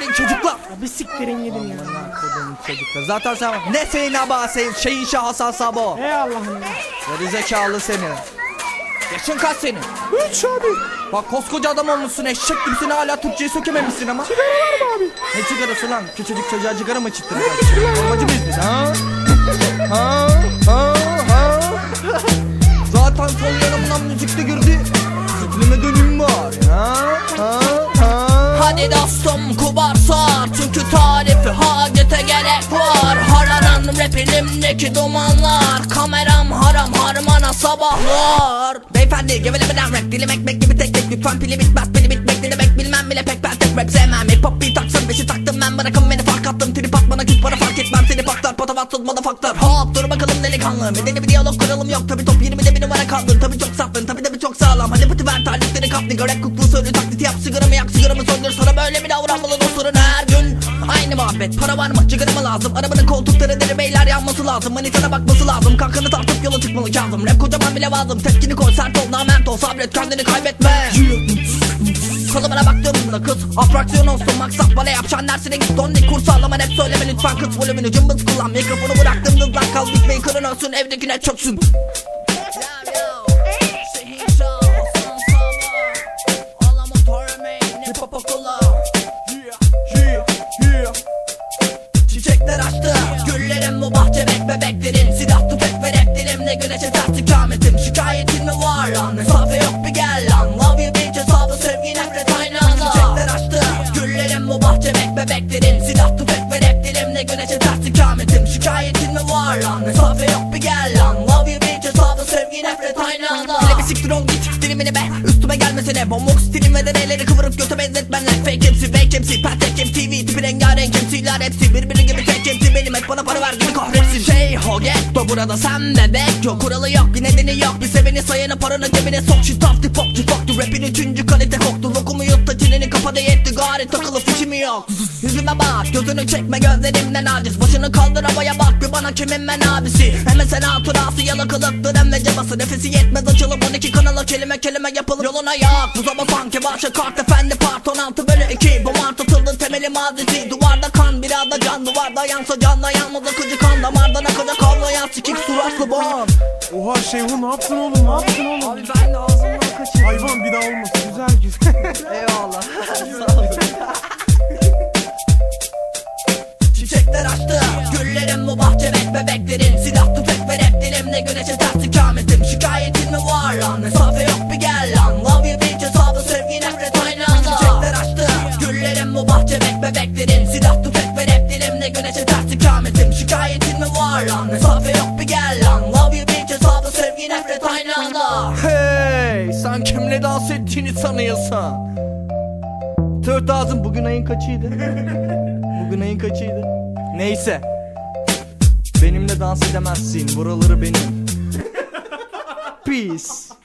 gidin çocuklar. Bir siktirin gidin ya. Kodum çocuklar. Zaten sen ne senin aba senin şeyin şahasa sabo. Ey Allah'ım ya. Geri zekalı seni. Yaşın kaç senin? Üç abi. Bak koskoca adam olmuşsun eşek gibisin hala Türkçeyi sökememişsin ama. Sigara var mı abi? Ne sigarası lan? Küçücük çocuğa sigara mı çıktıracak? Amacı mıyız biz ha? Ha? Ha? Ha? Zaten sol yanımdan müzik de girdi. Hadi dostum kubar sar Çünkü tarifi hacete gerek var. Hararan rap elimdeki dumanlar Kameram haram harmana sabahlar. Beyefendi gevelemeden rap dilim ekmek gibi tek tek Lütfen pili bitmez pili bitmek ne bilmem bile pek ben tek rap sevmem. Hip hop bir taksın beşi taktım ben bırakın beni fark attım. Trip at bana küt bana fark etmem. Seni patlar patavatsız motherfucker Hop dur bakalım delikanlı. Medeni bir diyalog kuralım yok. Tabi top 20'de bir numara kaldın sağlam Hadi pıtı ver talipleri kap nigga rap kuklu söylü taklidi yap. Sigaramı yak sigaramı söndür? Sana böyle mi davranmalı dostların her gün. Aynı muhabbet para var mı? Sigara mı lazım? Arabanın koltukları deri beyler yanması lazım. Manitana bakması lazım. Kankanı tartıp yola çıkmalı kazım. Rap kocaman bile lazım. Tepkini koy sert ol nament ol. Sabret kendini kaybetme. Kalıbına baktığımda kız. Atraksiyon olsun maksat bana yapacaksın dersine git Dondik kurs sağlama rap söyleme lütfen. Kız volümünü cımbız kullan. Mikrofonu bıraktım hızlan kal. Bitmeyi kırın ölsün evdekine çöksün Okulu Çiçekler açtı Güllerim bu bahçe bek bebeklerin Silah tüfek ve rap dilimde güneşe ters ikametim Şikayetin mi var? Lan Mesafe yok bir gel lan. Love you bitch hesabı sevgi nefret aynı anda Çiçekler açtı Güllerim bu bahçe bek bebeklerin Silah tüfek ve rap dilimde güneşe ters ikametim Şikayetin mi var? Lan Mesafe yok bir gel lan. Love you bitch hesabı sevgi nefret aynı anda. Hele bir siktir ol git dilimini be. Üstüme gelmesene. Bombok stilim ve deneleri kıvırıp göte benzetmenler. Fake MC fake MC Patek MC TV tipi rengarenk MC'ler hepsi Birbiri gibi tek MC benim et bana para ver gibi kahretsin. Şey ho getto burada sen bebek yok Kuralı yok bir nedeni yok. Bir seveni sayanı paranı cebine sok. Şu tafti popçu foktu rapin üçüncü kalite koktu. Lokumu yut da çeneni kafada yetti gari takılı fişimi yok. Yüzüme bak gözünü çekme gözlerimden aciz. Başını kaldır havaya bak bir bana kimin ben abisi Hemen sen hatırası yalakalıktır hem de cabası Nefesi yetmez açılıp 12 kanala kelime kelime yapılıp Yoluna yak bu zaman sanki başı kart efendi part 16 bölü 2 Bu mart atıldı temeli mazisi. Duvarda kan biraz da can duvarda yansa canla yanmaz akıcı kan Damardan akacak avlayan sikik suratlı bomb Oha Şeyhu ne yaptın oğlum ne yaptın oğlum? Abi ben de ağzımdan kaçırdım. Hayvan bir daha olmasın. Güzel güzel. Eyvallah bebeklerin Silah tüfek ve rap dilimle güneşe ters ikametim Şikayetin mi var lan? Mesafe yok bir gel lan. Love you bitch hesabı sevgi nefret aynı anda Çiçekler açtı Güllerim bu bahçe bek bebeklerin Silah tüfek ve rap dilimle güneşe ters ikametim Şikayetin mi var lan? Mesafe yok bir gel lan. Love you bitch hesabı sevgi nefret aynı anda Hey sen kimle dans ettiğini sanıyorsun? Tört ağzım bugün ayın kaçıydı? bugün ayın kaçıydı? Neyse. Benimle dans edemezsin. Buraları benim. Peace.